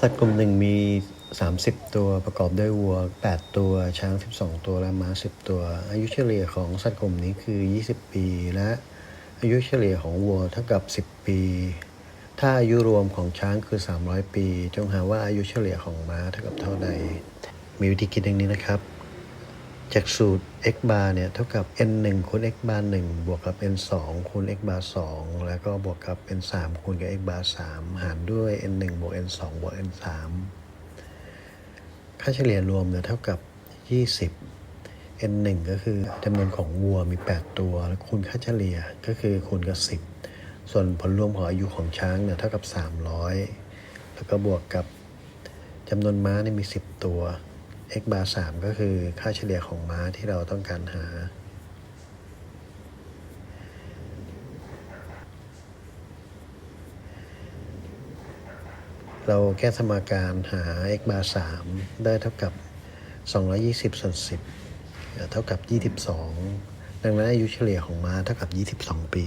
สัตว์กลุ่มหนึ่งมี 30 ตัวประกอบด้วยวัว 8 ตัว ช้าง 12 ตัวและม้า 10 ตัว อายุเฉลี่ยของสัตว์กลุ่มนี้คือ 20 ปี และอายุเฉลี่ยของวัวเท่ากับ 10 ปี ถ้าอายุรวมของช้างคือ 300 ปี จงหาว่าอายุเฉลี่ยของม้าเท่ากับเท่าใด มีวิธีคิดดังนี้นะครับ จากสูตร x bar เนี่ยเท่ากับ n 1คูณ x bar 1บวกกับ n 2คูณ x bar 2แล้วก็บวกกับ n 3คูณกับ x bar 3หารด้วย n 1บวก n 2บวก n 3ค่าเฉลี่ยรวมเนี่ยเท่ากับ 20 n 1ก็คือจำนวนของวัวมี 8 ตัว แล้วคูณค่าเฉลี่ยก็คือคูณกับ 10 ส่วนผลรวมของอายุของช้างเนี่ยเท่ากับ 300 แล้วก็บวกกับจำนวนม้าเนี่ยมี 10 ตัว x bar 3ก็คือค่าเฉลี่ยของม้าที่เราต้องการหา เราแก้สมการหา x bar 3ได้เท่ากับ 220ส่วน10 เท่ากับ 22 ดังนั้นอายุเฉลี่ยของม้าเท่ากับ 22 ปี